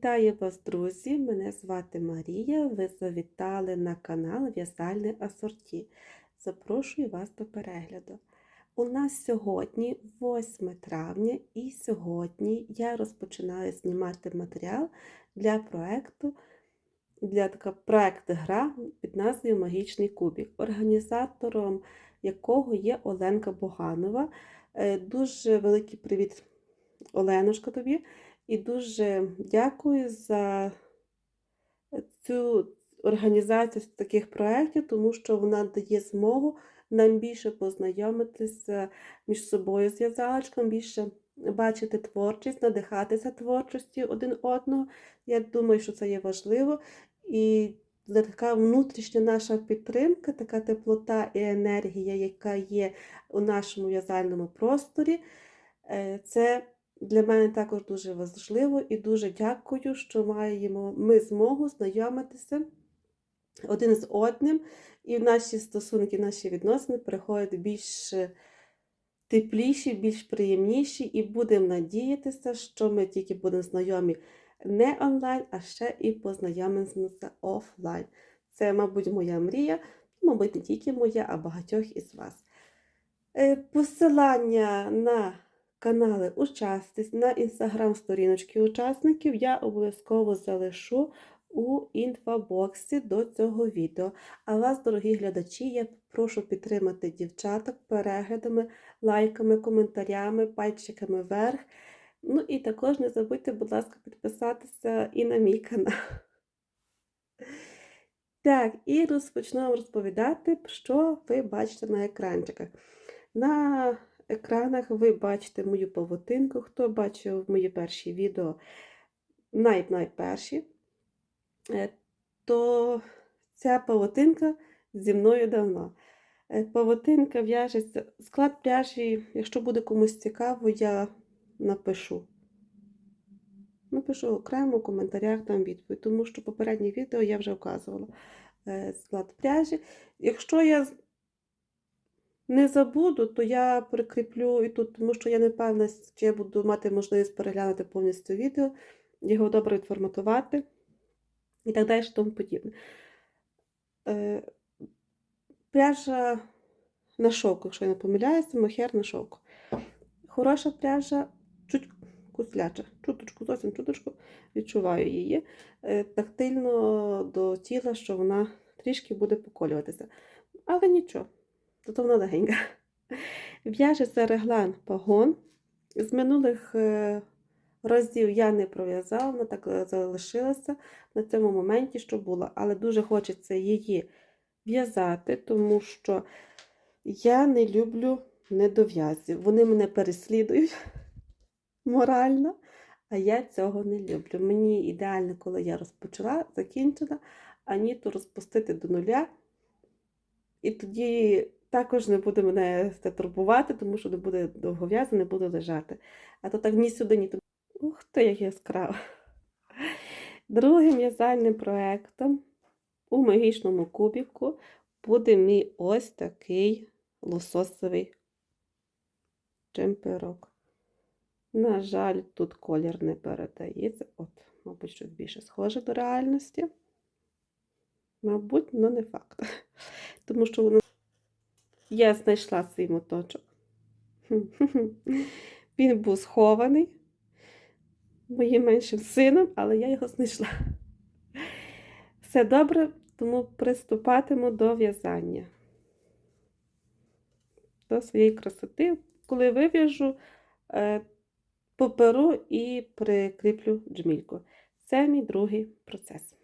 Вітаю вас, друзі! Мене звати Марія. Ви завітали на канал В'язальне Асорті. Запрошую вас до перегляду. У нас сьогодні 8 травня, і сьогодні я розпочинаю знімати матеріал для проекту для така проект гра під назвою Магічний кубік, організатором якого є Оленка Боганова. Е, Дуже великий привіт, Оленушка, тобі. І дуже дякую за цю організацію таких проєктів, тому що вона дає змогу нам більше познайомитися між собою з в'язалочком, більше бачити творчість, надихатися творчістю один одного. Я думаю, що це є важливо. І така внутрішня наша підтримка, така теплота і енергія, яка є у нашому в'язальному просторі, е, це для мене також дуже важливо і дуже дякую, що маємо ми змогу знайомитися один з одним, і наші стосунки, наші відносини переходять більш тепліші, більш приємніші, і будемо надіятися, що ми тільки будемо знайомі не онлайн, а ще і познайомимося офлайн. Це, мабуть, моя мрія, мабуть, не тільки моя, а багатьох із вас. Е, Посилання на канали учасниць, на інстаграм-сторіночки учасників я обов'язково залишу у інфобоксі до цього відео. А вас, дорогі глядачі, я прошу підтримати дівчаток переглядами, лайками, коментарями, пальчиками вверх. Ну і також не забудьте, будь ласка, підписатися і на мій канал. Так, і розпочну вам розповідати, що ви бачите на екранчиках. На екранах ви бачите мою павутинку. Хто бачив мої перші відео, най-найперші, е, то ця павутинка зі мною давно. Е, Павутинка в'яжеться, склад пряжі, якщо буде комусь цікаво, я напишу. Напишу окремо в коментарях там відповідь, тому що попереднє відео я вже вказувала е, склад пряжі. Якщо я не забуду, то я прикріплю і тут, тому що я не певна, чи я буду мати можливість переглянути повністю відео, його добре відформатувати і так далі, тому подібне. Е, Пряжа на шовку, якщо я не помиляюся, мохер на шовку. Хороша пряжа, чуть кусляча, чуточку, зовсім чуточку відчуваю її. Е, Тактильно до тіла, що вона трішки буде поколюватися. Але нічого. Тобто вона легенька. В'яжеться реглан пагон. З минулих е, разів я не пров'язала, вона так е, залишилася на цьому моменті, що було. Але дуже хочеться її в'язати, тому що я не люблю недов'язів. Вони мене переслідують морально, а я цього не люблю. Мені ідеально, коли я розпочала, закінчила, ані то розпустити до нуля. І тоді також не буде мене це турбувати, тому що не буде довгов'язано, не буде лежати. А то так ні сюди, ні туди. Ух ти, як яскраво. Другим в'язальним проєктом у магічному кубіку буде мій ось такий лососовий чемперок. На жаль, тут колір не передається. От, мабуть, щось більше схоже до реальності. Мабуть, але не факт. Тому що воно я знайшла свій моточок. Він був схований моїм меншим сином, але я його знайшла. Все добре, тому приступатиму до в'язання. До своєї красоти, коли вив'яжу, поперу і прикріплю джмільку. Це мій другий процес.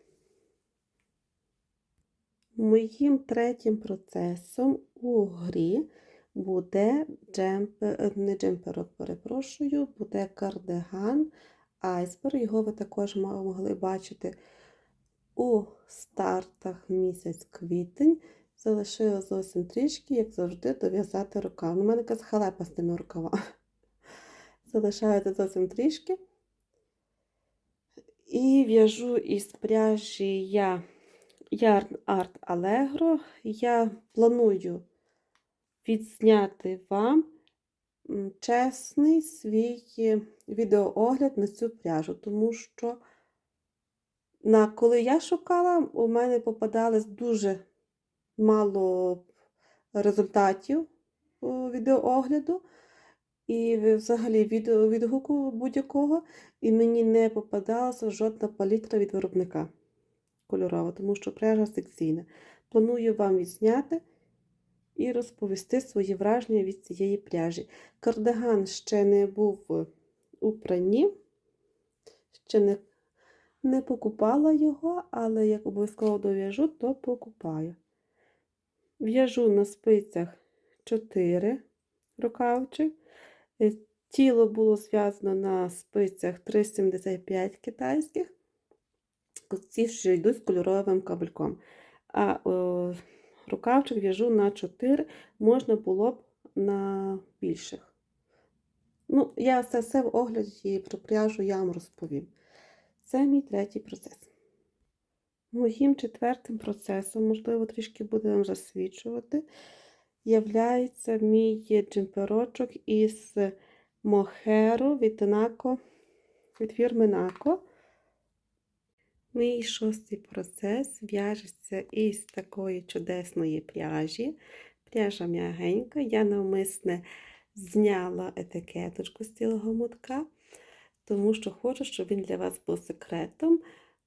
Моїм третім процесом у грі буде джемпер, не джемперок, перепрошую, буде кардиган айсберг. Його ви також могли бачити у стартах місяць квітень. Залишила зовсім трішки, як завжди, дов'язати рукав. У мене якась халепа з тими рукавами. Залишається зовсім трішки. І в'яжу із пряжі я Yarn Art Allegro. Я планую відзняти вам чесний свій відеоогляд на цю пряжу, тому що на коли я шукала, у мене попадалось дуже мало результатів відеоогляду і взагалі відео відгуку будь-якого, і мені не попадалася жодна палітра від виробника кольорова, тому що пряжа секційна. Планую вам відзняти і розповісти свої враження від цієї пряжі. Кардиган ще не був у пранні, ще не, не покупала його, але як обов'язково дов'яжу, то покупаю. В'яжу на спицях 4 рукавчик. Е, Тіло було зв'язано на спицях 3,75 китайських. Ці що йдуть з кольоровим кабельком. А о, рукавчик в'яжу на 4, можна було б на більших. Ну, я це все в огляді про пряжу я вам розповім. Це мій третій процес. Моїм четвертим процесом, можливо, трішки буде вам засвідчувати, являється мій джемперочок із мохеру від Нако, від фірми Нако. Мій шостий процес в'яжеться із такої чудесної пряжі. Пряжа м'ягенька. Я навмисне зняла етикеточку з цілого мотка, тому що хочу, щоб він для вас був секретом.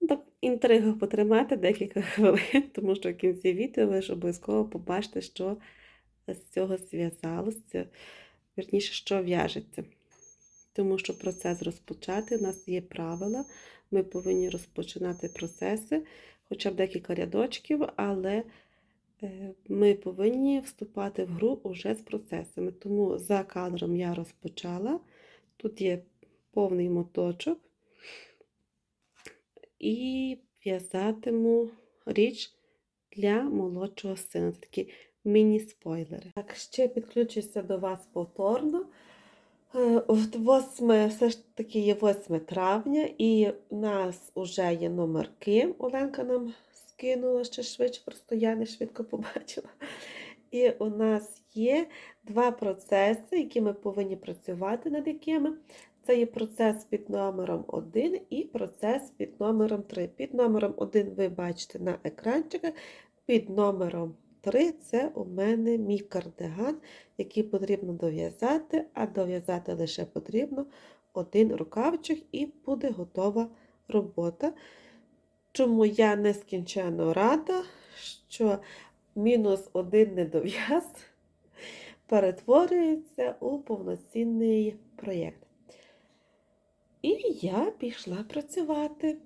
Так, інтригу потримати декілька хвилин, тому що в кінці відео ви ж обов'язково побачите, що з цього зв'язалося, вірніше, що в'яжеться. Тому що процес розпочати, у нас є правила, ми повинні розпочинати процеси, хоча б декілька рядочків, але е, ми повинні вступати в гру уже з процесами. Тому за кадром я розпочала. Тут є повний моточок і в'язатиму річ для молодшого сина. Такі міні-спойлери. Так, ще підключуся до вас повторно. Е, От 8, все ж таки є 8 травня, і у нас вже є номерки. Оленка нам скинула ще швидше, просто я не швидко побачила. І у нас є два процеси, які ми повинні працювати над якими. Це є процес під номером 1 і процес під номером 3. Під номером 1 ви бачите на екранчиках, під номером 3 це у мене мій кардиган, який потрібно дов'язати, а дов'язати лише потрібно один рукавчик і буде готова робота. Чому я нескінченно рада, що мінус один недов'яз перетворюється у повноцінний проєкт. І я пішла працювати,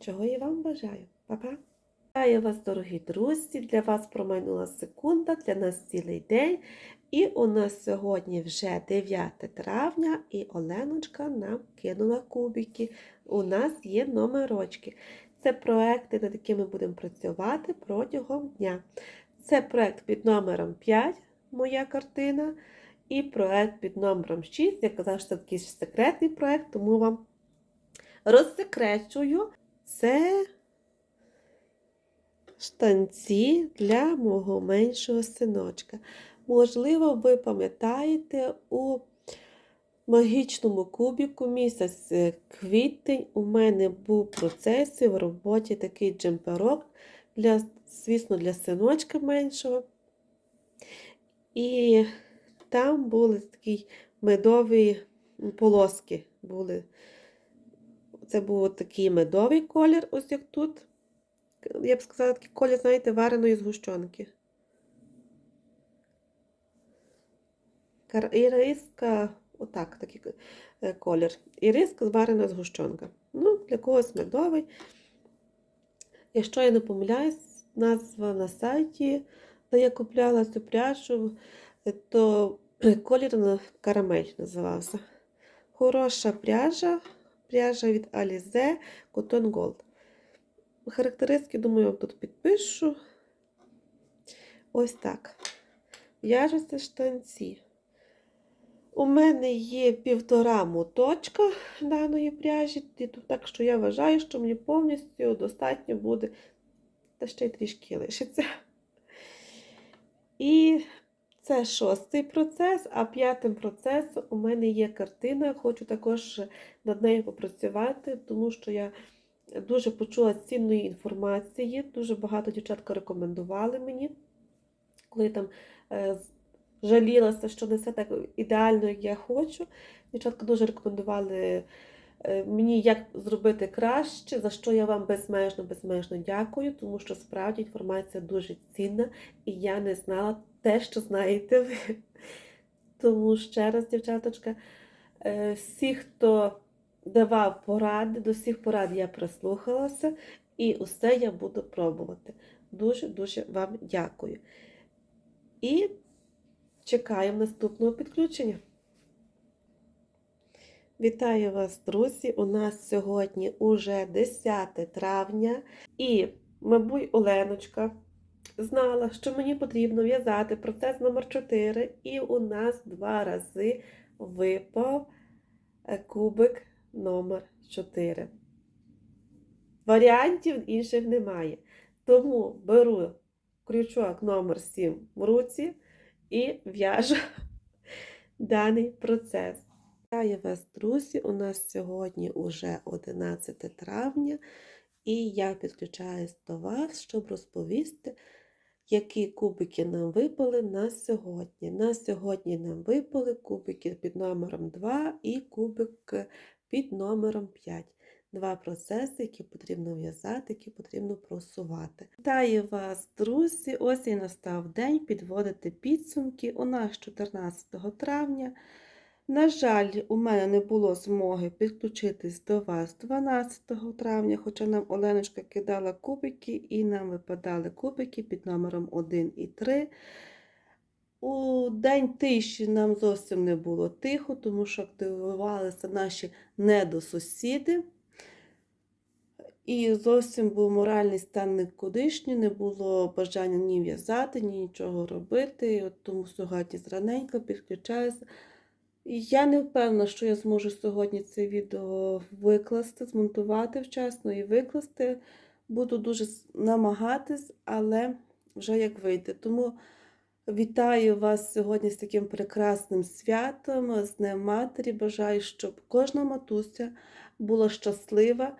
чого я вам бажаю. Па-па! Вітаю вас, дорогі друзі! Для вас промайнула секунда, для нас цілий день. І у нас сьогодні вже 9 травня, і Оленочка нам кинула кубики. У нас є номерочки. Це проекти, над якими будемо працювати протягом дня. Це проект під номером 5, моя картина, і проект під номером 6. Я казала, що це такий секретний проект, тому вам розсекречую. Це штанці для мого меншого синочка. Можливо, ви пам'ятаєте, у магічному кубіку місяць е, квітень у мене був процесі в роботі такий джемперок, для, звісно, для синочка меншого. І там були такі медові полоски. Були. Це був такий медовий колір, ось як тут я б сказала, такий колір, знаєте, вареної згущенки. Іриска, отак, такий е, колір. Іриска зварена згущенка. Ну, для когось медовий. Якщо я не помиляюсь, назва на сайті, де я купляла цю пряжу, е, то колір на карамель називався. Хороша пряжа, пряжа від Alize Cotton Gold. Характеристики, думаю, тут підпишу. Ось так. В'яжуться штанці. У мене є півтора моточка даної пряжі, так що я вважаю, що мені повністю достатньо буде, та ще й трішки лишиться. І це шостий процес, а п'ятим процесом у мене є картина. Хочу також над нею попрацювати, тому що я дуже почула цінної інформації. Дуже багато дівчатка рекомендували мені, коли там е, жалілася, що не все так ідеально, як я хочу. Дівчатка дуже рекомендували е, мені, як зробити краще, за що я вам безмежно, безмежно дякую, тому що справді інформація дуже цінна, і я не знала те, що знаєте ви. Тому ще раз, дівчаточка, е, всі, хто давав поради, до всіх порад я прислухалася, і усе я буду пробувати. Дуже-дуже вам дякую. І чекаємо наступного підключення. Вітаю вас, друзі! У нас сьогодні уже 10 травня, і, мабуть, Оленочка знала, що мені потрібно в'язати процес номер 4 і у нас два рази випав е, кубик номер 4. Варіантів інших немає. Тому беру крючок номер 7 в руці і в'яжу даний процес. Вітаю вас, друзі! У нас сьогодні уже 11 травня, і я підключаюсь до вас, щоб розповісти, які кубики нам випали на сьогодні. На сьогодні нам випали кубики під номером 2 і кубик під номером 5. Два процеси, які потрібно в'язати, які потрібно просувати. Вітаю вас, друзі! Ось і настав день підводити підсумки. У нас 14 травня. На жаль, у мене не було змоги підключитись до вас 12 травня, хоча нам Оленочка кидала кубики і нам випадали кубики під номером 1 і 3. У день тиші нам зовсім не було тихо, тому що активувалися наші недосусіди. І зовсім був моральний стан никудишній, не було бажання ні в'язати, ні нічого робити. От тому сьогодні зраненько підключаюся. І Я не впевнена, що я зможу сьогодні це відео викласти, змонтувати вчасно і викласти. Буду дуже намагатись, але вже як вийде. Тому вітаю вас сьогодні з таким прекрасним святом, з Днем Матері. Бажаю, щоб кожна матуся була щаслива,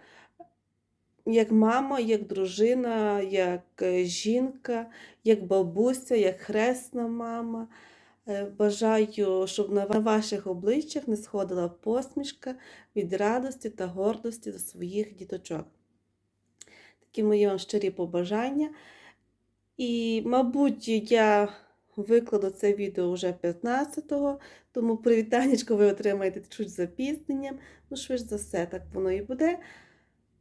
як мама, як дружина, як е, жінка, як бабуся, як хресна мама. Е, Бажаю, щоб на ваших обличчях не сходила посмішка від радості та гордості до своїх діточок. Такі мої вам щирі побажання. І, мабуть, я викладу це відео вже 15-го, тому привітанечко ви отримаєте чуть запізненням. Ну, швидше за все, так воно і буде.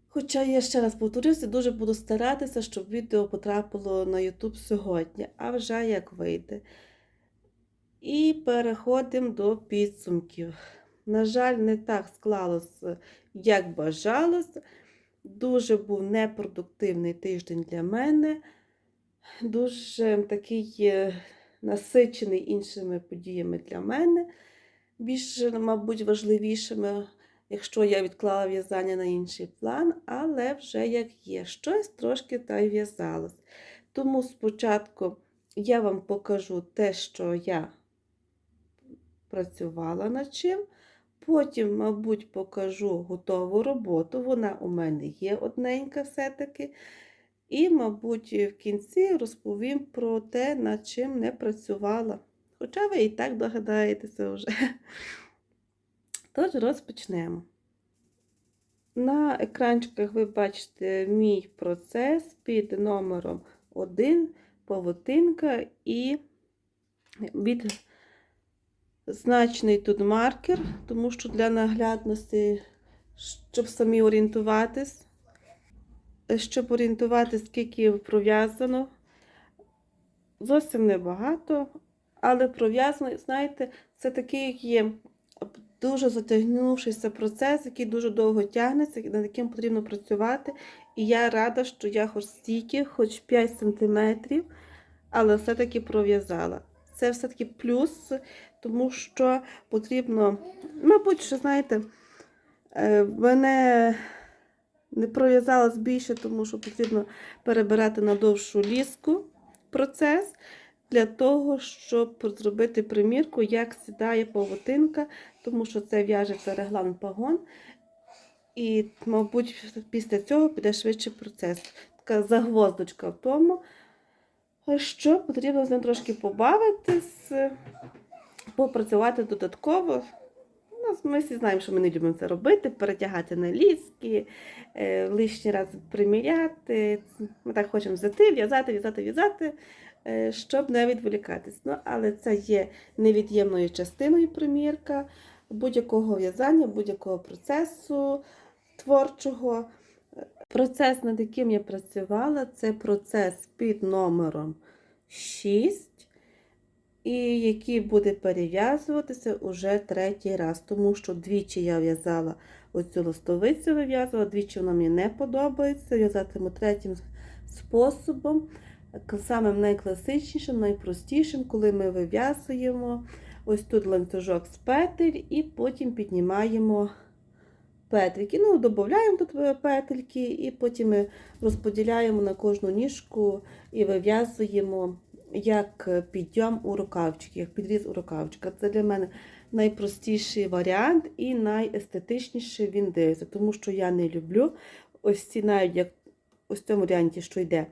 Хоча я ще раз повторюся, дуже буду старатися, щоб відео потрапило на YouTube сьогодні, а вже як вийде. І переходимо до підсумків. На жаль, не так склалося, як бажалося. Дуже був непродуктивний тиждень для мене. Дуже такий е, насичений іншими подіями для мене. Більш, мабуть, важливішими, якщо я відклала в'язання на інший план, але вже як є, щось трошки та й в'язалось. Тому спочатку я вам покажу те, що я працювала над чим. Потім, мабуть, покажу готову роботу. Вона у мене є одненька все-таки. І, мабуть, в кінці розповім про те, над чим не працювала. Хоча ви і так догадаєтеся вже. Тож розпочнемо. На екранчиках ви бачите мій процес під номером 1, павутинка і від значний тут маркер, тому що для наглядності, щоб самі орієнтуватись, щоб орієнтуватись, скільки пров'язано. Зовсім небагато, але пров'язано, знаєте, це такий є дуже затягнувшийся процес, який дуже довго тягнеться, над яким потрібно працювати. І я рада, що я хоч стільки, хоч 5 см, але все-таки пров'язала. Це все-таки плюс, тому що потрібно, мабуть, що знаєте, е, мене не пров'язалась більше, тому що потрібно перебирати на довшу ліску процес для того, щоб зробити примірку, як сідає павутинка, тому що це в'яжеться реглан пагон. І, мабуть, після цього піде швидший процес. Така загвоздочка в тому, що потрібно з ним трошки побавитись, попрацювати додатково. Ми всі знаємо, що ми не любимо це робити, перетягати на ліски, е, лишній раз приміряти. Ми так хочемо взяти, в'язати, в'язати, в'язати, е, щоб не відволікатись. Ну, але це є невід'ємною частиною примірка будь-якого в'язання, будь-якого процесу творчого. Процес, над яким я працювала, це процес під номером 6, і який буде перев'язуватися уже третій раз, тому що двічі я в'язала оцю листовицю, вив'язувала, двічі вона мені не подобається. В'язатиму третім способом, самим найкласичнішим, найпростішим, коли ми вив'язуємо ось тут ланцюжок з петель, і потім піднімаємо петлики. Ну, додаємо тут е, петельки, і потім ми розподіляємо на кожну ніжку і вив'язуємо як підйом у рукавчики, як підріз у рукавчика. Це для мене найпростіший варіант і найестетичніший він дивиться, тому що я не люблю ось ці навіть як ось в цьому варіанті, що йде.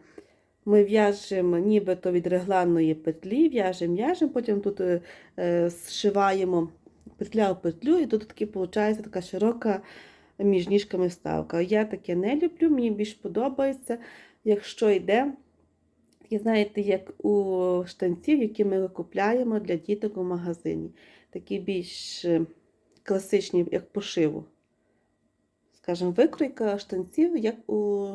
Ми в'яжемо нібито від регланної петлі, в'яжемо, в'яжемо, потім тут е, е, зшиваємо петля в петлю, і тут таки виходить така широка між ніжками вставка. Я таке не люблю, мені більш подобається, якщо йде, і знаєте, як у штанців, які ми купляємо для діток у магазині. Такі більш е, класичні, як пошиву. Скажімо, викройка штанців, як у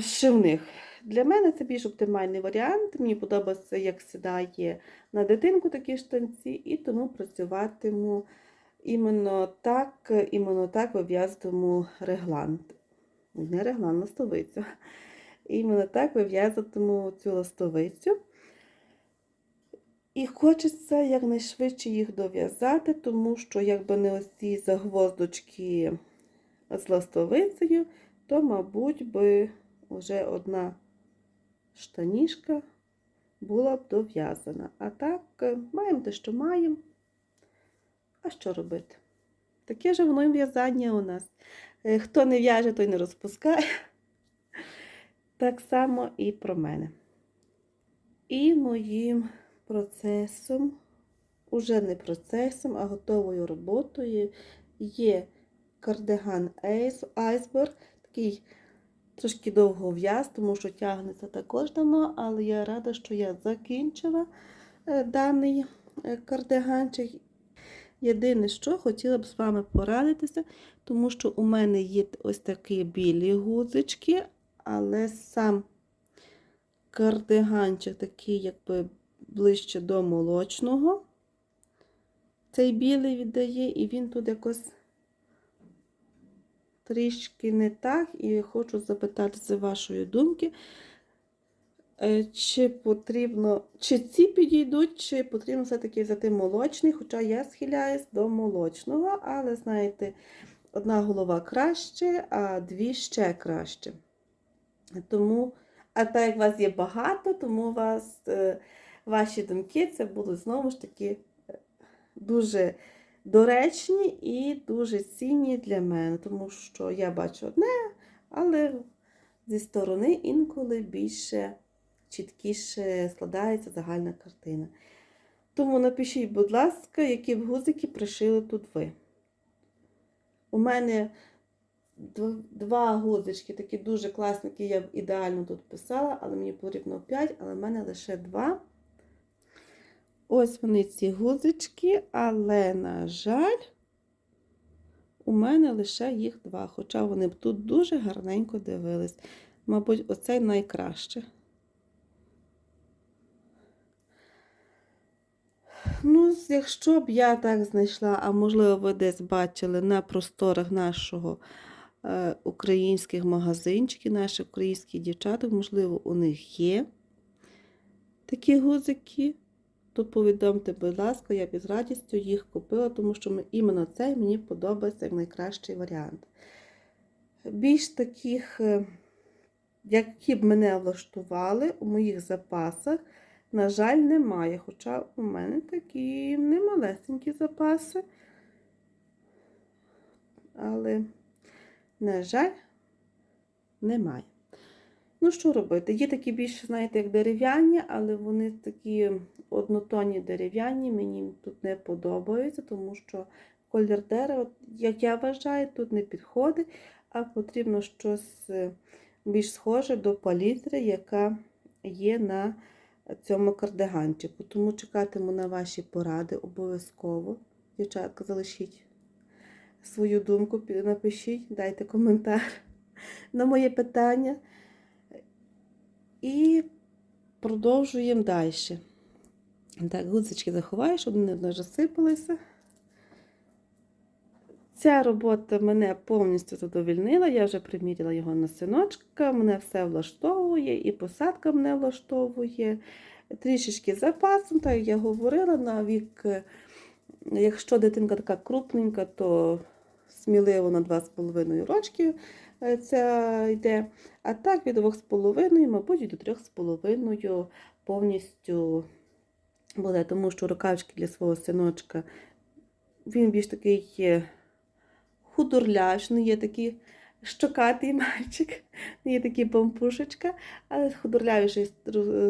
шивних. Для мене це більш оптимальний варіант. Мені подобається, як сідає на дитинку такі штанці, і тому працюватиму іменно так, іменно так вив'язуватиму реглан. Не реглан, ластовицю. Іменно так вив'язуватиму цю ластовицю. І хочеться якнайшвидше їх дов'язати, тому що, якби не ось ці загвоздочки з ластовицею, то, мабуть, би вже одна штанішка була б дов'язана. А так, е, маємо те, що маємо. А що робити? Таке ж воно в'язання у нас. Е, Хто не в'яже, той не розпускає. Так само і про мене. І моїм процесом, уже не процесом, а готовою роботою є кардиган Iceberg, такий трошки довго в'яз, тому що тягнеться також давно, але я рада, що я закінчила е, даний е, кардиганчик. Єдине, що хотіла б з вами порадитися, тому що у мене є ось такі білі гузички, але сам кардиганчик такий, якби ближче до молочного. Цей білий віддає, і він тут якось трішки не так, і хочу запитатися вашої думки, е, чи потрібно, чи ці підійдуть, чи потрібно все-таки взяти молочний, хоча я схиляюсь до молочного, але, знаєте, одна голова краще, а дві ще краще. Тому, а так як вас є багато, тому вас, е, ваші думки це будуть знову ж таки е, дуже доречні і дуже цінні для мене, тому що я бачу одне, але зі сторони інколи більше чіткіше складається загальна картина. Тому напишіть, будь ласка, які б гузики пришили тут ви. У мене два гузички, такі дуже класні, які я б ідеально тут писала, але мені потрібно 5, але в мене лише 2. Ось вони ці гузички, але, на жаль, у мене лише їх два, хоча вони б тут дуже гарненько дивились. Мабуть, оцей найкраще. Ну, якщо б я так знайшла, а можливо, ви десь бачили на просторах нашого українських магазинчиків, наших українських дівчаток, можливо, у них є такі гузики то повідомте, будь ласка, я б із радістю їх купила, тому що іменно цей мені подобається як найкращий варіант. Більш таких, е, які б мене влаштували у моїх запасах, на жаль, немає. Хоча у мене такі немалесенькі запаси. але, на жаль, немає. Ну, що робити? Є такі більш, знаєте, як дерев'яні, але вони такі однотонні дерев'яні, мені тут не подобаються, тому що колір дерева, як я вважаю, тут не підходить, а потрібно щось е, більш схоже до палітри, яка є на цьому кардиганчику. Тому чекатиму на ваші поради обов'язково. Дівчатка, залишіть свою думку, напишіть, дайте коментар на моє питання. І продовжуємо далі. Так, гудзички заховаю, щоб вони не розсипалися. Ця робота мене повністю задовільнила. Я вже приміряла його на синочка, мене все влаштовує, і посадка мене влаштовує. Трішечки запасом, так як я говорила, на вік, якщо дитинка така крупненька, то сміливо на 2,5 рочки е, ця йде. А так від 2,5, мабуть, до 3,5 повністю буде, тому що рукавички для свого синочка, він більш такий не є такий щокатий мальчик, є такий бампушечка, але худорлявішої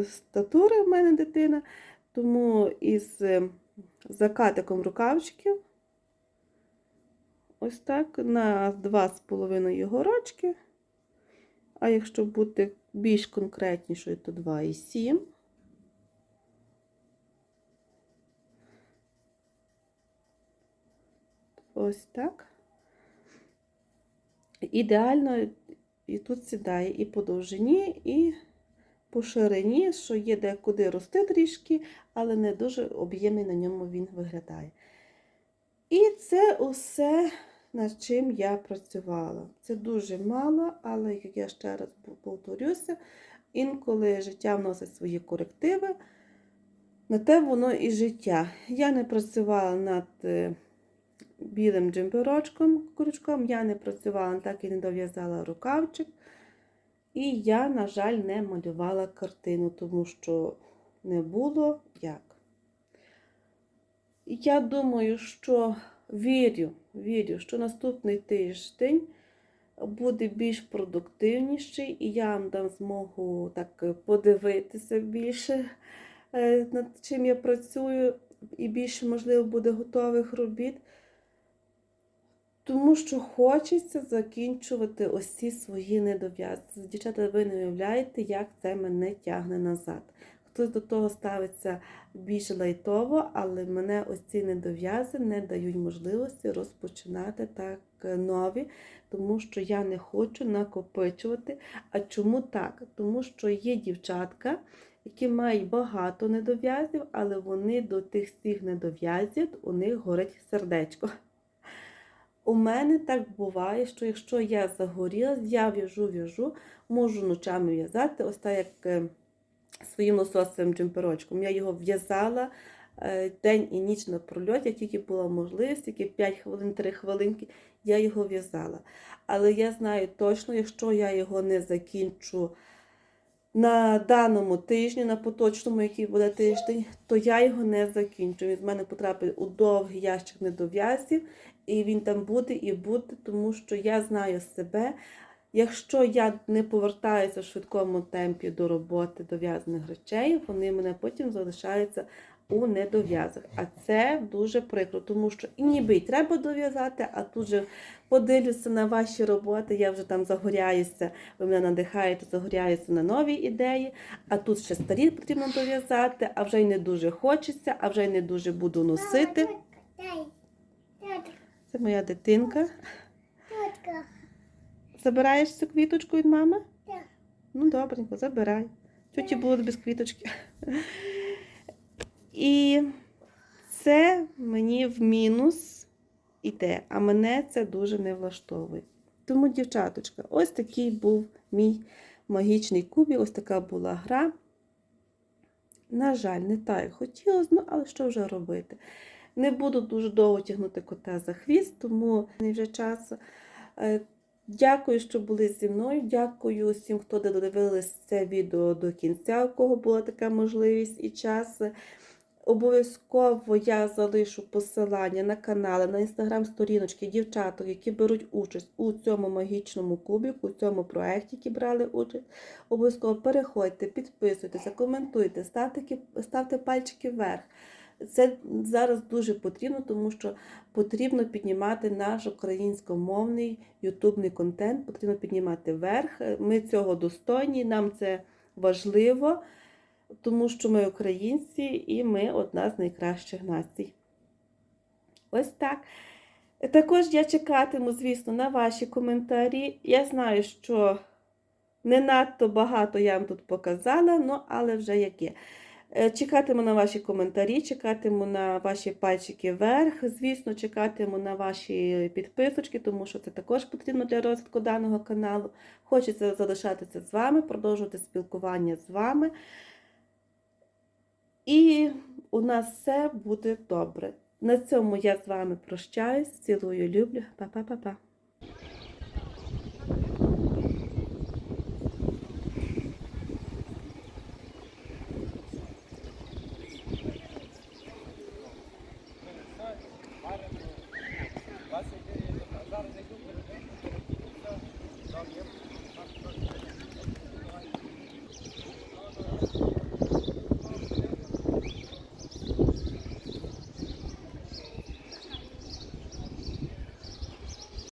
статури в мене дитина. Тому із е, закатиком рукавчиків, ось так, на 2,5 його рочки. А якщо бути більш конкретнішою, то 2,7. Ось так. Ідеально і тут сідає і по довжині, і по ширині, що є де куди рости трішки, але не дуже об'ємний на ньому він виглядає. І це усе, над чим я працювала. Це дуже мало, але, як я ще раз повторюся, інколи життя вносить свої корективи, на те воно і життя. Я не працювала над е, білим джемперочком, крючком, я не працювала, так і не дов'язала рукавчик. І я, на жаль, не малювала картину, тому що не було як. Я думаю, що вірю, вірю, що наступний тиждень буде більш продуктивніший, і я вам дам змогу так подивитися більше, е, над чим я працюю, і більше, можливо, буде готових робіт. Тому що хочеться закінчувати ось свої недов'язки. Дівчата, ви не уявляєте, як це мене тягне назад. Хтось до того ставиться більш лайтово, але мене ось ці недов'язи не дають можливості розпочинати так нові, тому що я не хочу накопичувати. А чому так? Тому що є дівчатка, які мають багато недов'язів, але вони до тих всіх недов'язів, у них горить сердечко. У мене так буває, що якщо я загоріла, я в'яжу, в'яжу, можу ночами в'язати, ось так як е, своїм лососовим джемперочком. Я його в'язала е, день і ніч на прольоті, тільки була можливість, тільки 5 хвилин, 3 хвилинки, я його в'язала. Але я знаю точно, якщо я його не закінчу на даному тижні, на поточному, який буде тиждень, то я його не закінчу. Він з мене потрапить у довгий ящик недов'язів, і він там буде і буде, тому що я знаю себе. Якщо я не повертаюся в швидкому темпі до роботи дов'язаних речей, вони мене потім залишаються у недов'язах. А це дуже прикро, тому що і ніби й треба дов'язати, а тут же подивлюся на ваші роботи, я вже там загоряюся, ви мене надихаєте, загоряюся на нові ідеї, а тут ще старі потрібно дов'язати, а вже й не дуже хочеться, а вже й не дуже буду носити. Це моя дитинка. Забираєш цю квіточку від мами? Так. Ну, добренько, забирай. Тьоті будуть без квіточки. І це мені в мінус іде, а мене це дуже не влаштовує. Тому, дівчаточка, ось такий був мій магічний кубик, ось така була гра. На жаль, не так, як хотілося, ну, але що вже робити? Не буду дуже довго тягнути кота за хвіст, тому не вже час. Дякую, що були зі мною. Дякую всім, хто додивились це відео до кінця, у кого була така можливість і час. Обов'язково я залишу посилання на канали, на інстаграм-сторіночки дівчаток, які беруть участь у цьому магічному кубіку, у цьому проєкті, які брали участь. Обов'язково переходьте, підписуйтеся, коментуйте, ставте, ставте пальчики вверх. Це зараз дуже потрібно, тому що потрібно піднімати наш українськомовний ютубний контент, потрібно піднімати вверх. Ми цього достойні, нам це важливо, тому що ми українці і ми одна з найкращих націй. Ось так. Також я чекатиму, звісно, на ваші коментарі. Я знаю, що не надто багато я вам тут показала, ну, але вже як є. Е, Чекатиму на ваші коментарі, чекатиму на ваші пальчики вверх. Звісно, чекатиму на ваші підписочки, тому що це також потрібно для розвитку даного каналу. Хочеться залишатися з вами, продовжувати спілкування з вами. І у нас все буде добре. На цьому я з вами прощаюсь. Цілую, люблю. Па-па-па-па.